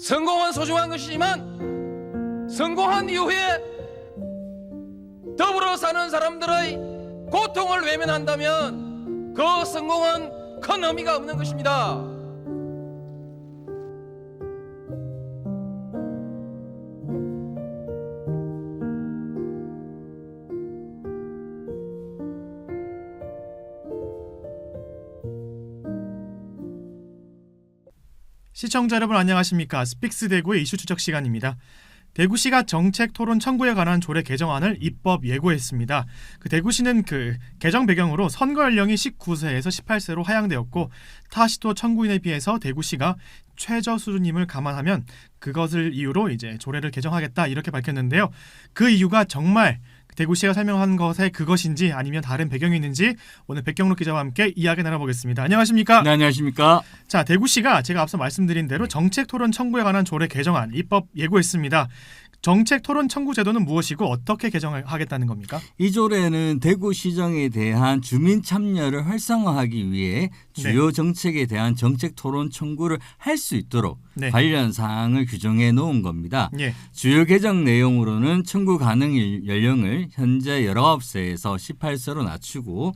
성공은 소중한 것이지만 성공한 이후에 더불어 사는 사람들의 고통을 외면한다면 그 성공은 큰 의미가 없는 것입니다. 시청자 여러분 안녕하십니까? 스픽스 대구의 이슈 추적 시간입니다. 대구시가 정책 토론 청구에 관한 조례 개정안을 입법 예고했습니다. 그 대구시는 그 개정 배경으로 선거 연령이 19세에서 18세로 하향되었고 타 시도 청구인에 비해서 대구시가 최저 수준임을 감안하면 그것을 이유로 이제 조례를 개정하겠다 이렇게 밝혔는데요. 그 이유가 정말 대구시가 설명한 것에 그것인지 아니면 다른 배경이 있는지 오늘 백경록 기자와 함께 이야기 나눠보겠습니다. 안녕하십니까? 네, 안녕하십니까? 자, 대구시가 제가 앞서 말씀드린 대로 정책 토론 청구에 관한 조례 개정안 입법 예고했습니다. 정책 토론 청구 제도는 무엇이고 어떻게 개정을 하겠다는 겁니까? 이 조례는 대구 시정에 대한 주민 참여를 활성화하기 위해 주요 정책에 대한 정책 토론 청구를 할 수 있도록 네. 관련 사항을 규정해 놓은 겁니다. 예. 주요 개정 내용으로는 청구 가능 일- 연령을 현재 19세에서 18세로 낮추고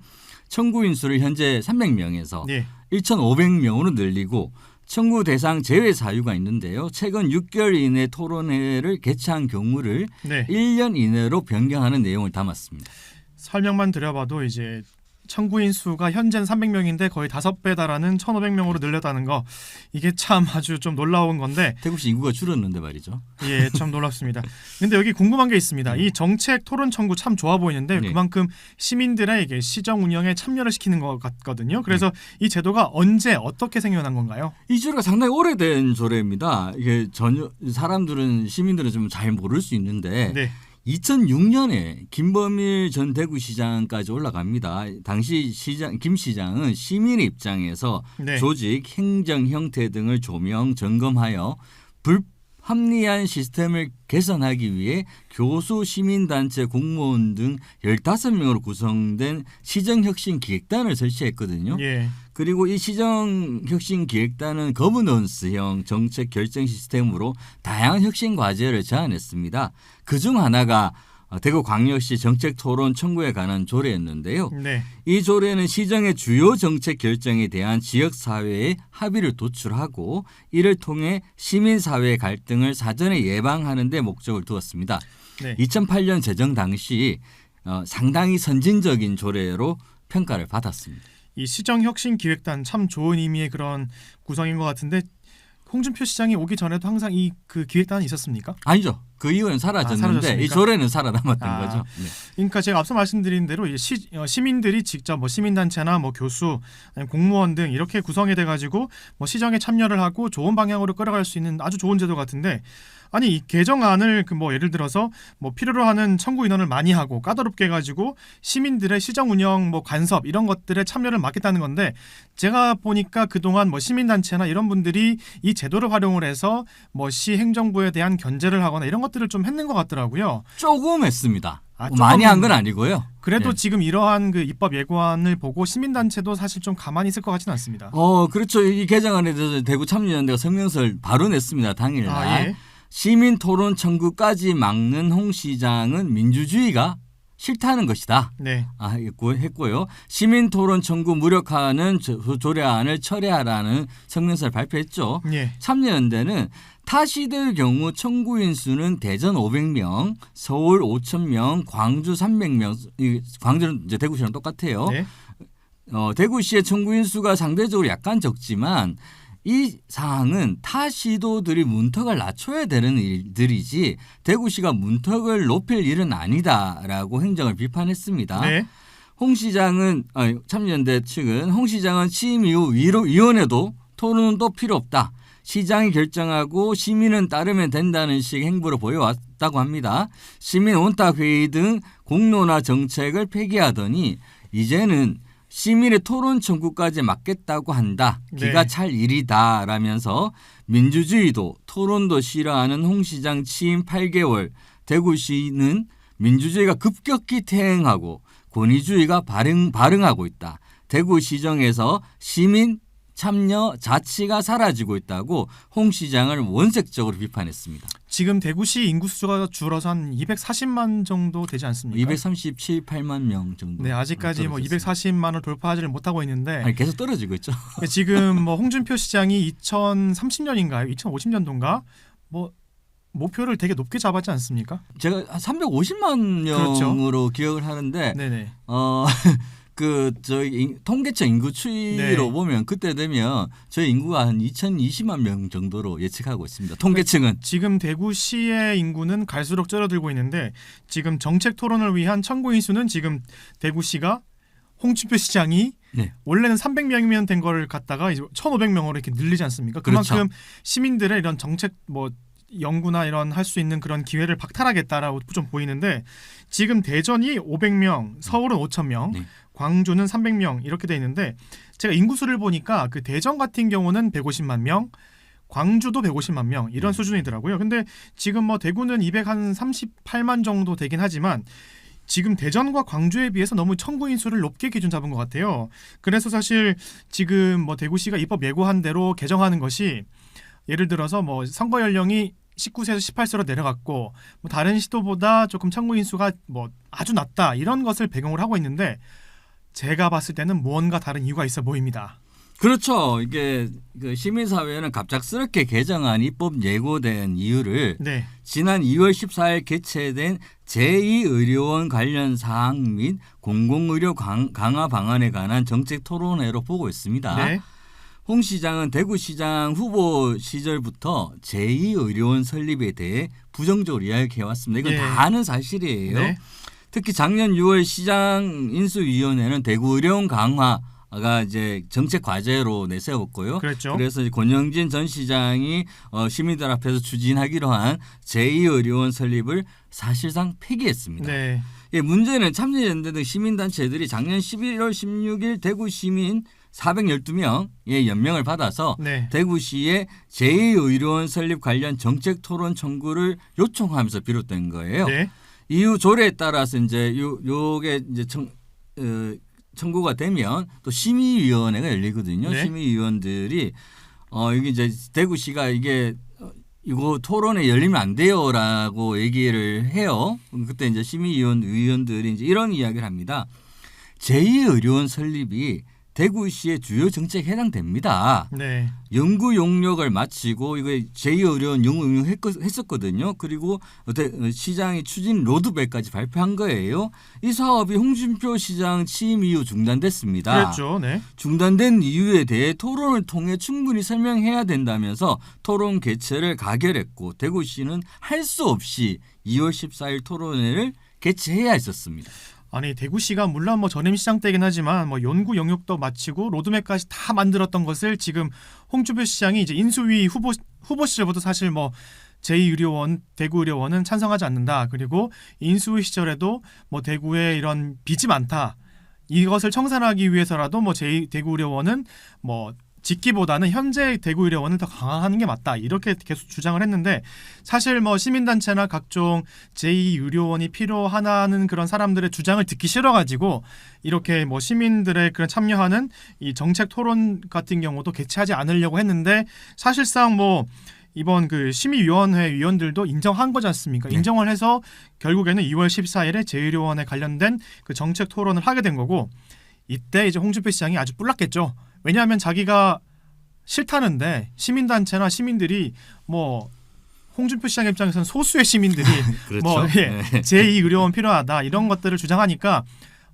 청구 인 수를 현재 300명에서 예. 1,500명으로 늘리고 청구 대상 제외 사유가 있는데요. 최근 6개월 이내 토론회를 개최한 경우를 네. 1년 이내로 변경하는 내용을 담았습니다. 설명만 드려봐도 이제 청구인 수가 현재는 300명인데 거의 5배 달하는 1,500명으로 늘렸다는 거 이게 참 아주 좀 놀라운 건데 태국시 인구가 줄었는데 말이죠. 예, 참 놀랍습니다. 근데 여기 궁금한 게 있습니다. 이 정책 토론 청구 참 좋아 보이는데 네. 그만큼 시민들의 이게 시정 운영에 참여를 시키는 것 같거든요. 그래서 이 제도가 언제 어떻게 생겨난 건가요? 이 조례가 상당히 오래된 조례입니다. 이게 전혀 사람들은 시민들은 좀 잘 모를 수 있는데 네. 2006년에 김범일 전 대구시장까지 올라갑니다. 당시 시장 김 시장은 시민의 입장에서 네. 조직, 행정 형태 등을 조명, 점검하여 불합리한 시스템을 개선하기 위해 교수, 시민단체, 공무원 등 15명으로 구성된 시정혁신기획단을 설치했거든요. 예. 그리고 이 시정혁신기획단은 거버넌스형 정책 결정 시스템으로 다양한 혁신 과제를 제안했습니다. 그중 하나가 대구 광역시 정책 토론 청구에 관한 조례였는데요. 네. 이 조례는 시정의 주요 정책 결정에 대한 지역 사회의 합의를 도출하고 이를 통해 시민 사회 갈등을 사전에 예방하는 데 목적을 두었습니다. 네. 2008년 제정 당시 어, 상당히 선진적인 조례로 평가를 받았습니다. 이 시정혁신기획단 참 좋은 의미의 그런 구성인 것 같은데 홍준표 시장이 오기 전에도 항상 이 그 기획단이 있었습니까? 아니죠. 그 이후에는 사라졌는데 사라졌습니까? 이 조례는 살아남았던 아. 거죠. 네. 그러니까 제가 앞서 말씀드린 대로 이 시, 어, 시민들이 직접 뭐 시민단체나 뭐 교수, 공무원 등 이렇게 구성이 돼가지고 뭐 시정에 참여를 하고 좋은 방향으로 끌어갈 수 있는 아주 좋은 제도 같은데 아니 이 개정안을 그 뭐 예를 들어서 뭐 필요로 하는 청구 인원을 많이 하고 까다롭게 해가지고 시민들의 시정 운영 뭐 간섭 이런 것들에 참여를 막겠다는 건데 제가 보니까 그동안 뭐 시민단체나 이런 분들이 이 제도를 활용을 해서 뭐 시 행정부에 대한 견제를 하거나 이런 것들을 좀 했는 것 같더라고요. 조금 했습니다. 아, 뭐 많이. 한 건 아니고요. 그래도 네. 지금 이러한 그 입법 예고안을 보고 시민단체도 사실 좀 가만히 있을 것 같지는 않습니다. 어 그렇죠. 이 개정안에 대해서 대구 참여연대가 성명서를 바로 냈습니다. 당일날. 아, 예. 시민 토론 청구까지 막는 홍 시장은 민주주의가 싫다는 것이다. 네. 아, 했고, 했고요. 시민 토론 청구 무력화하는 조- 조례안을 철회하라는 성명서를 발표했죠. 예. 참여연대는 타 시대의 경우 청구인 수는 대전 500명, 서울 5,000명, 광주 300명, 이 광주는 이제 대구시랑 똑같아요. 네. 어, 대구시의 청구인 수가 상대적으로 약간 적지만 이 사항은 타 시도들이 문턱을 낮춰야 되는 일들이지 대구시가 문턱을 높일 일은 아니다라고 행정을 비판했습니다. 네. 홍 시장은 아니, 참여연대 측은 홍 시장은 취임 이후 위로 위원회도 토론은 또 필요 없다. 시장이 결정하고 시민은 따르면 된다는 식 행보를 보여왔다고 합니다. 시민 온탁 회의 등 공론화 정책을 폐기하더니 이제는 시민의 토론 청구까지 막겠다고 한다. 기가 네. 찰 일이다라면서 민주주의도 토론도 싫어하는 홍 시장 취임 8개월 대구시는 민주주의가 급격히 퇴행하고 권위주의가 발흥, 발흥하고 있다. 대구시정에서 시민 참여 자치가 사라지고 있다고 홍 시장을 원색적으로 비판했습니다. 지금 대구시 인구 수가 줄어서 한 240만 정도 되지 않습니까? 237, 8만 명 정도. 네, 아직까지 뭐 떨어졌습니다. 240만을 돌파하지를 못하고 있는데 아니, 계속 떨어지고 있죠. 지금 뭐 홍준표 시장이 2030년인가요? 2050년도인가? 뭐 목표를 되게 높게 잡았지 않습니까? 제가 한 350만 그렇죠. 명으로 기억을 하는데 네네. 어. 그 저희 인- 통계청 인구 추이로 네. 보면 그때 되면 저희 인구가 한 2,020만 명 정도로 예측하고 있습니다. 통계청은 지금 대구시의 인구는 갈수록 줄어들고 있는데 지금 정책 토론을 위한 청구인 수는 지금 대구시가 홍준표 시장이 네. 원래는 300명이면 된 거를 갖다가 이제 1,500명으로 이렇게 늘리지 않습니까? 그만큼 그렇죠. 시민들의 이런 정책 뭐 연구나 이런 할 수 있는 그런 기회를 박탈하겠다라고 좀 보이는데 지금 대전이 500명, 서울은 5,000명, 네. 광주는 300명 이렇게 돼 있는데 제가 인구수를 보니까 그 대전 같은 경우는 150만 명, 광주도 150만 명 이런 수준이더라고요. 근데 지금 뭐 대구는 238만 정도 되긴 하지만 지금 대전과 광주에 비해서 너무 청구 인 수를 높게 기준 잡은 것 같아요. 그래서 사실 지금 뭐 대구시가 입법 예고한 대로 개정하는 것이 예를 들어서 뭐 선거 연령이 19세에서 18세로 내려갔고 뭐 다른 시도보다 조금 청구 인 수가 뭐 아주 낮다 이런 것을 배경으로 하고 있는데 제가 봤을 때는 무언가 다른 이유가 있어 보입니다. 그렇죠. 이게 그 시민사회는 갑작스럽게 개정안 입법 예고된 이유를 네, 지난 2월 14일 개최된 제2의료원 관련 사항 및 공공의료 강- 강화 방안에 관한 정책 토론회로 보고 있습니다. 네, 홍 시장은 대구시장 후보 시절부터 제2의료원 설립에 대해 부정적으로 이야기해 왔습니다. 이건 네. 다 아는 사실이에요. 네, 특히 작년 6월 시장 인수위원회는 대구 의료원 강화 가 이제 정책 과제로 내세웠고요. 그렇죠. 그래서 권영진 전 시장이 어, 시민들 앞에서 추진하기로 한 제2의료원 설립을 사실상 폐기했습니다. 네, 예, 문제는 참여연대 등 시민단체들이 작년 11월 16일 대구 시민 412명의 연명을 받아서 네, 대구시에 제2의료원 설립 관련 정책 토론 청구를 요청하면서 비롯된 거예요. 네, 이후 조례에 따라서 이제 요 요게 이제 청 어, 청구가 되면 또 심의위원회가 열리거든요. 네. 심의위원들이 어 이게 이제 대구시가 이게 어, 이거 토론에 열리면 안 돼요라고 얘기를 해요. 그때 이제 심의위원 위원들이 이제 이런 이야기를 합니다. 제2의료원 설립이 대구시의 주요 정책에 해당됩니다. 네, 연구 용역을 마치고 이거 제2의료원 연구 용역 했었거든요. 그리고 어때- 어, 시장이 추진 로드맵까지 발표한 거예요. 이 사업이 홍준표 시장 취임 이후 중단됐습니다. 그렇죠. 네, 중단된 이유에 대해 토론을 통해 충분히 설명해야 된다면서 토론 개최를 가결했고 대구시는 할 수 없이 2월 14일 토론회를 개최해야 했었습니다. 아니 대구시가 물론 뭐 전임 시장 때긴 하지만 뭐 연구 영역도 마치고 로드맵까지 다 만들었던 것을 지금 홍준표 시장이 이제 인수위 후보 후보 시절부터 사실 뭐 제2의료원 대구의료원은 찬성하지 않는다. 그리고 인수위 시절에도 뭐 대구에 이런 빚이 많다. 이것을 청산하기 위해서라도 뭐 제2 대구의료원은 뭐 짓기보다는 현재 대구 의료원을 더 강화하는 게 맞다. 이렇게 계속 주장을 했는데 사실 뭐 시민단체나 각종 제2 의료원이 필요하다는 그런 사람들의 주장을 듣기 싫어가지고 이렇게 뭐 시민들의 그런 참여하는 이 정책 토론 같은 경우도 개최하지 않으려고 했는데 사실상 뭐 이번 그 심의위원회 위원들도 인정한 거지 않습니까? 네. 인정을 해서 결국에는 2월 14일에 제1의료원에 관련된 그 정책 토론을 하게 된 거고 이때 이제 홍준표 시장이 아주 뿔났겠죠. 왜냐하면 자기가 싫다는데 시민단체나 시민들이 뭐 홍준표 시장 입장에서는 소수의 시민들이 그렇죠. 뭐 예, 네. 제2 의료원 필요하다 이런 것들을 주장하니까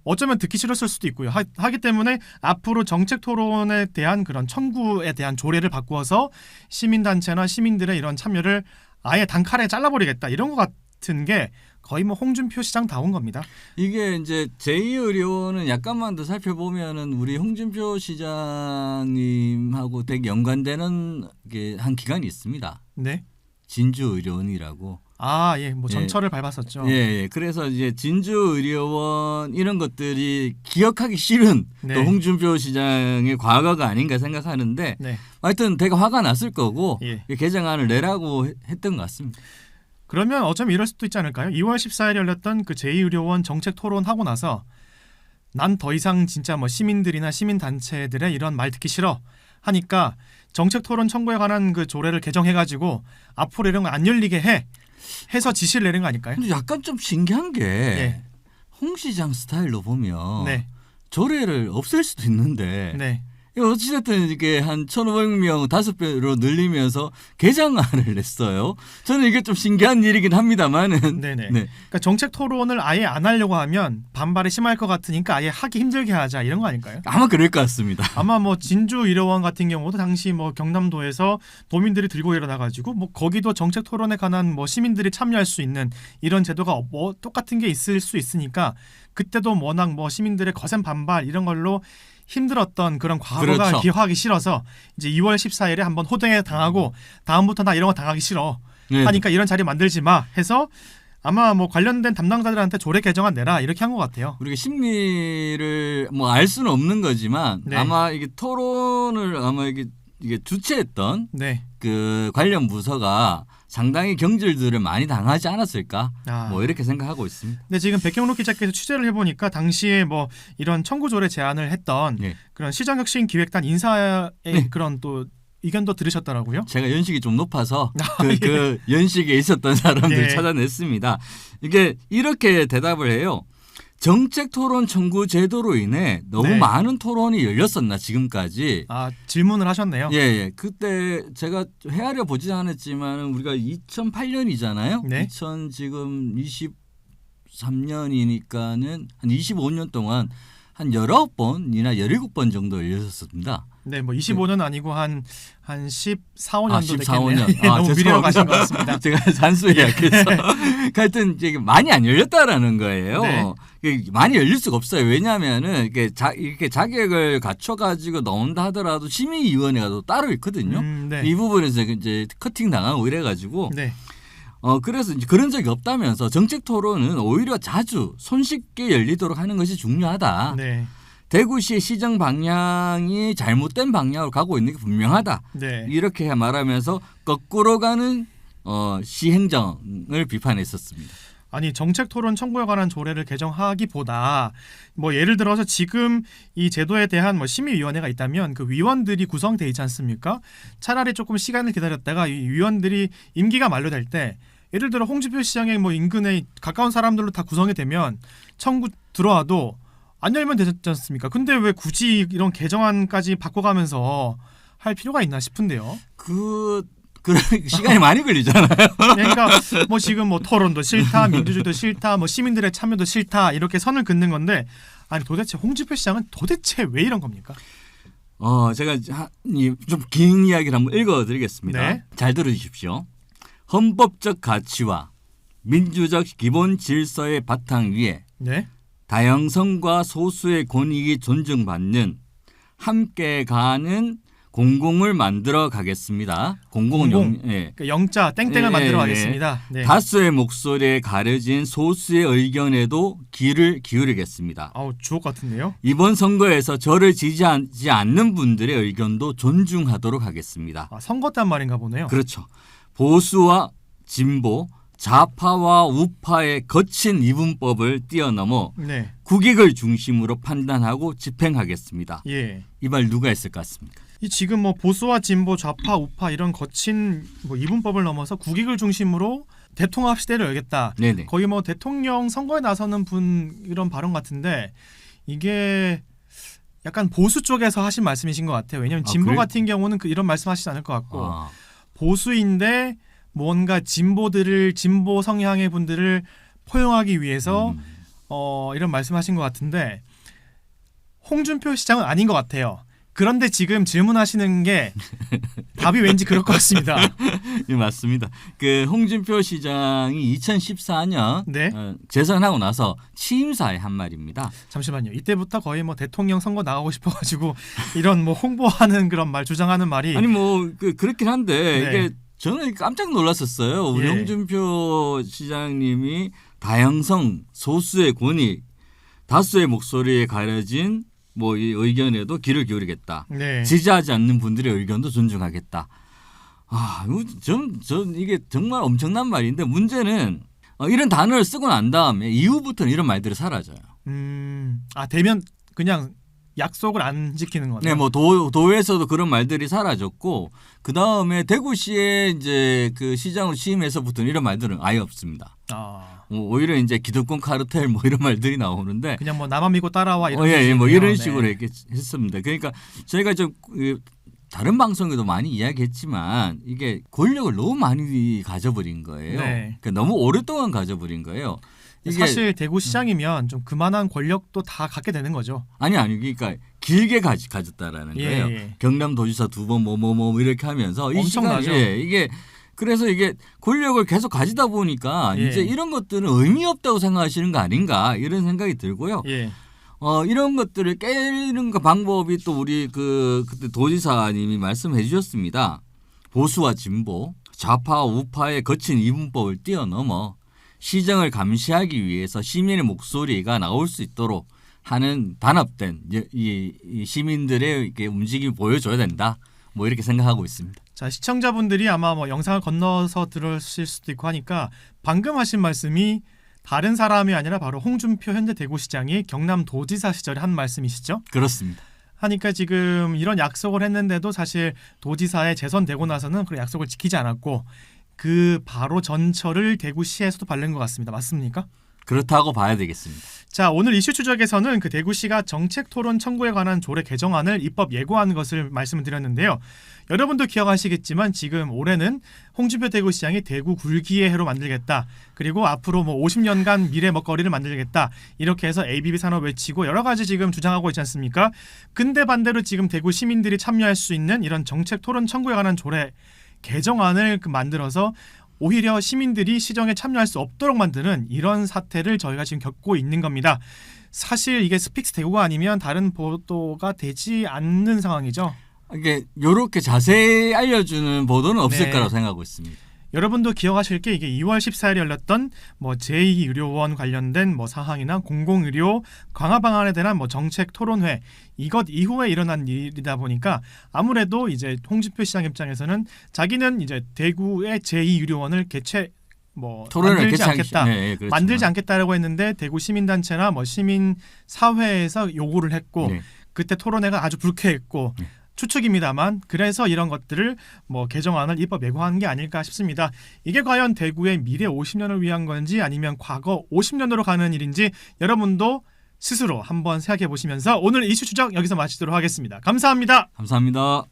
어쩌면 듣기 싫었을 수도 있고요. 하, 하기 때문에 앞으로 정책 토론에 대한 그런 청구에 대한 조례를 바꾸어서 시민단체나 시민들의 이런 참여를 아예 단칼에 잘라버리겠다 이런 것 같은 게 거의 뭐 홍준표 시장 다운 겁니다. 이게 이제 제2의료원은 약간만 더 살펴보면은 우리 홍준표 시장님하고 되게 연관되는 게 한 기관이 있습니다. 네. 진주의료원이라고. 아, 예. 뭐 예. 전철을 밟았었죠. 예, 예. 그래서 이제 진주의료원 이런 것들이 기억하기 싫은 네. 또 홍준표 시장의 과거가 아닌가 생각하는데 네. 하여튼 되게 화가 났을 거고 예. 이 개정안을 내라고 해- 했던 것 같습니다. 그러면 어쩌면 이럴 수도 있지 않을까요? 2월 14일에 열렸던 그 제2의료원 정책 토론하고 나서 난 더 이상 진짜 뭐 시민들이나 시민단체들의 이런 말 듣기 싫어. 하니까 정책 토론 청구에 관한 그 조례를 개정해가지고 앞으로 이런 거 안 열리게 해 해서 지시를 내린 거 아닐까요? 근데 약간 좀 신기한 게 네. 홍 시장 스타일로 보면 네, 조례를 없앨 수도 있는데 네, 어찌됐든 이게 한 1,500명 다섯 배로 늘리면서 개정안을 냈어요. 저는 이게 좀 신기한 일이긴 합니다만은. 네네. 네. 그러니까 정책 토론을 아예 안 하려고 하면 반발이 심할 것 같으니까 아예 하기 힘들게 하자 이런 거 아닐까요? 아마 그럴 것 같습니다. 아마 뭐 진주 의료원 같은 경우도 당시 뭐 경남도에서 도민들이 들고 일어나 가지고 뭐 거기도 정책 토론에 관한 뭐 시민들이 참여할 수 있는 이런 제도가 뭐 똑같은 게 있을 수 있으니까 그때도 워낙 뭐 시민들의 거센 반발 이런 걸로 힘들었던 그런 과거가 그렇죠. 기화하기 싫어서 이제 2월 14일에 한번 호등에 당하고 다음부터 나 이런 거 당하기 싫어 네. 하니까 이런 자리 만들지 마 해서 아마 뭐 관련된 담당자들한테 조례 개정안 내라 이렇게 한 것 같아요. 우리가 심리를 뭐 알 수는 없는 거지만 네. 아마 이게 토론을 아마 이게 이게 주최했던 네. 그 관련 부서가 상당히 경질들을 많이 당하지 않았을까 아. 뭐 이렇게 생각하고 있습니다. 근데 지금 백경록 기자께서 취재를 해보니까 당시에 뭐 이런 청구조례 제안을 했던 네. 그런 시정혁신 기획단 인사의 네. 그런 또 의견도 들으셨더라고요. 제가 연식이 좀 높아서 아, 그, 예. 그 연식에 있었던 사람들 예. 찾아냈습니다. 이게 이렇게 대답을 해요. 정책 토론 청구 제도로 인해 너무 네. 많은 토론이 열렸었나 지금까지. 아 질문을 하셨네요. 예, 예. 그때 제가 헤아려 보지 않았지만 우리가 2008년이잖아요. 네. 2000 지금 23년이니까는 한 25년 동안 한 19번이나 17번 정도 열렸었습니다. 네, 뭐 25년 아니고 한한 14, 5년도 아, 됐겠네요. 14년. 예, 아, 너무 미래로 가신 것 같습니다. 제가 잔수에 약해서. 하여튼 이제 많이 안 열렸다라는 거예요. 네. 이게 많이 열릴 수가 없어요. 왜냐하면은 이게 자, 이렇게 자격을 갖춰가지고 나온다 하더라도 심의위원회가 또 따로 있거든요. 음, 네. 이 부분에서 이제 커팅 당하고 이래가지고 네. 어 그래서 이제 그런 적이 없다면서 정책 토론은 오히려 자주 손쉽게 열리도록 하는 것이 중요하다. 네. 대구시의 시정 방향이 잘못된 방향으로 가고 있는 게 분명하다. 네. 이렇게 말하면서 거꾸로 가는 어, 시행정을 비판했었습니다. 아니 정책 토론 청구에 관한 조례를 개정하기보다 뭐 예를 들어서 지금 이 제도에 대한 뭐 심의위원회가 있다면 그 위원들이 구성돼 있지 않습니까? 차라리 조금 시간을 기다렸다가 이 위원들이 임기가 만료될 때 예를 들어 홍준표 시장의 뭐 인근에 가까운 사람들로 다 구성이 되면 청구 들어와도 안 열면 되지 않습니까? 근데 왜 굳이 이런 개정안까지 바꿔가면서 할 필요가 있나 싶은데요. 그 그런 시간이 많이 걸리잖아요. 그러니까 뭐 지금 뭐 토론도 싫다, 민주주의도 싫다, 뭐 시민들의 참여도 싫다 이렇게 선을 긋는 건데 아니 도대체 홍준표 시장은 도대체 왜 이런 겁니까? 어, 제가 좀 긴 이야기를 한번 읽어드리겠습니다. 네. 잘 들어주십시오. 헌법적 가치와 민주적 기본 질서의 바탕 위에 네, 다양성과 소수의 권익이 존중받는 함께 가는 공공을 만들어 가겠습니다. 공공은 공공. 영, 예. 그러니까 영자 땡땡을 예, 만들어 예, 가겠습니다. 네. 다수의 목소리에 가려진 소수의 의견에도 귀를 기울이겠습니다. 아우 주옥 같은데요. 이번 선거에서 저를 지지하지 않는 분들의 의견도 존중하도록 하겠습니다. 아, 선거 때 한 말인가 보네요. 그렇죠. 보수와 진보, 좌파와 우파의 거친 이분법을 뛰어넘어 네, 국익을 중심으로 판단하고 집행하겠습니다. 예. 이말 누가 했을 것 같습니까? 이 지금 뭐 보수와 진보, 좌파, 우파 이런 거친 뭐 이분법을 넘어서 국익을 중심으로 대통합 시대를 열겠다. 네네. 거의 뭐 대통령 선거에 나서는 분 이런 발언 같은데 이게 약간 보수 쪽에서 하신 말씀이신 것 같아요. 왜냐하면 아, 진보 그래요? 같은 경우는 그 이런 말씀하시지 않을 것 같고 아, 보수인데 뭔가 진보들을 진보 성향의 분들을 포용하기 위해서 음. 어, 이런 말씀하신 것 같은데 홍준표 시장은 아닌 것 같아요. 그런데 지금 질문하시는 게 답이 왠지 그럴 것 같습니다. 예, 맞습니다. 그 홍준표 시장이 2014년 네. 어, 재선하고 나서 취임사에 한 말입니다. 잠시만요. 이때부터 거의 뭐 대통령 선거 나가고 싶어가지고 이런 뭐 홍보하는 그런 말 주장하는 말이 아니 뭐 그, 그렇긴 한데 네. 이게 저는 깜짝 놀랐었어요. 예. 홍준표 시장님이 다양성, 소수의 권익, 다수의 목소리에 가려진 뭐 이 의견에도 귀를 기울이겠다. 네. 지지하지 않는 분들의 의견도 존중하겠다. 아, 전, 전 이게 정말 엄청난 말인데 문제는 어, 이런 단어를 쓰고 난 다음에 이후부터는 이런 말들이 사라져요. 음, 아 되면 그냥 약속을 안 지키는 거죠. 네, 뭐 도, 도에서도 그런 말들이 사라졌고 그 다음에 대구시에 이제 그 시장으로 취임해서부터는 이런 말들은 아예 없습니다. 아, 뭐 오히려 이제 기득권 카르텔 뭐 이런 말들이 나오는데 그냥 뭐 나만 믿고 따라와 이런 어, 예, 예, 뭐. 이런 네. 식으로 이렇게 했습니다. 그러니까 저희가 좀 그, 다른 방송에도 많이 이야기했지만 이게 권력을 너무 많이 가져버린 거예요. 네. 그러니까 너무 오랫동안 가져버린 거예요. 사실 대구 시장이면 좀 그만한 권력도 다 갖게 되는 거죠. 아니 아니 그러니까 길게 가지, 가졌다라는 예, 거예요. 예. 경남도지사 두 번 뭐 뭐 뭐 이렇게 하면서 이 엄청나죠. 시간 예, 이게 그래서 이게 권력을 계속 가지다 보니까 예. 이제 이런 것들은 의미 없다고 생각하시는 거 아닌가 이런 생각이 들고요. 예. 어 이런 것들을 깨는 그 방법이 또 우리 그 그때 도지사님이 말씀해 주셨습니다. 보수와 진보, 좌파와 우파의 거친 이분법을 뛰어넘어 시정을 감시하기 위해서 시민의 목소리가 나올 수 있도록 하는 단합된 이, 시민들의 이렇게 움직임을 보여줘야 된다. 뭐 이렇게 생각하고 있습니다. 자 시청자분들이 아마 뭐 영상을 건너서 들으실 수도 있고 하니까 방금 하신 말씀이 다른 사람이 아니라 바로 홍준표 현재 대구시장이 경남도지사 시절에 한 말씀이시죠? 그렇습니다. 하니까 지금 이런 약속을 했는데도 사실 도지사에 재선되고 나서는 그런 약속을 지키지 않았고 그 바로 전철을 대구시에서도 밟는 것 같습니다. 맞습니까? 그렇다고 봐야 되겠습니다. 자 오늘 이슈 추적에서는 그 대구시가 정책 토론 청구에 관한 조례 개정안을 입법 예고한 것을 말씀을 드렸는데요. 여러분도 기억하시겠지만 지금 올해는 홍준표 대구시장이 대구 굴기의 해로 만들겠다. 그리고 앞으로 뭐 50년간 미래 먹거리를 만들겠다. 이렇게 해서 ABB 산업 외치고 여러 가지 지금 주장하고 있지 않습니까? 근데 반대로 지금 대구 시민들이 참여할 수 있는 이런 정책 토론 청구에 관한 조례 개정안을 그 만들어서 오히려 시민들이 시정에 참여할 수 없도록 만드는 이런 사태를 저희가 지금 겪고 있는 겁니다. 사실 이게 스픽스 대구가 아니면 다른 보도가 되지 않는 상황이죠. 이게 요렇게 자세히 알려주는 보도는 없을 네. 거라고 생각하고 있습니다. 여러분도 기억하실 게 이게 2월 14일에 열렸던 뭐 제2 의료원 관련된 뭐 사항이나 공공의료 강화 방안에 대한 뭐 정책 토론회 이것 이후에 일어난 일이다 보니까 아무래도 이제 홍준표 시장 입장에서는 자기는 이제 대구의 제2 의료원을 개최 뭐 토론을 만들지 않겠다. 그렇지만. 만들지 않겠다라고 했는데 대구 시민단체나 뭐 시민 사회에서 요구를 했고 네. 그때 토론회가 아주 불쾌했고 네. 추측입니다만 그래서 이런 것들을 뭐 개정안을 입법 예고한 게 아닐까 싶습니다. 이게 과연 대구의 미래 50년을 위한 건지 아니면 과거 50년으로 가는 일인지 여러분도 스스로 한번 생각해 보시면서 오늘 이슈 추적 여기서 마치도록 하겠습니다. 감사합니다. 감사합니다.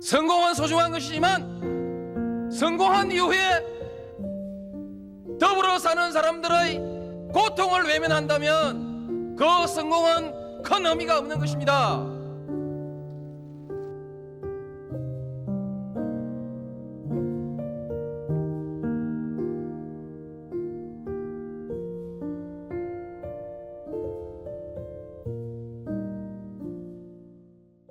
성공은 소중한 것이지만 성공한 이후에 더불어 사는 사람들의 고통을 외면한다면 그 성공은 큰 의미가 없는 것입니다.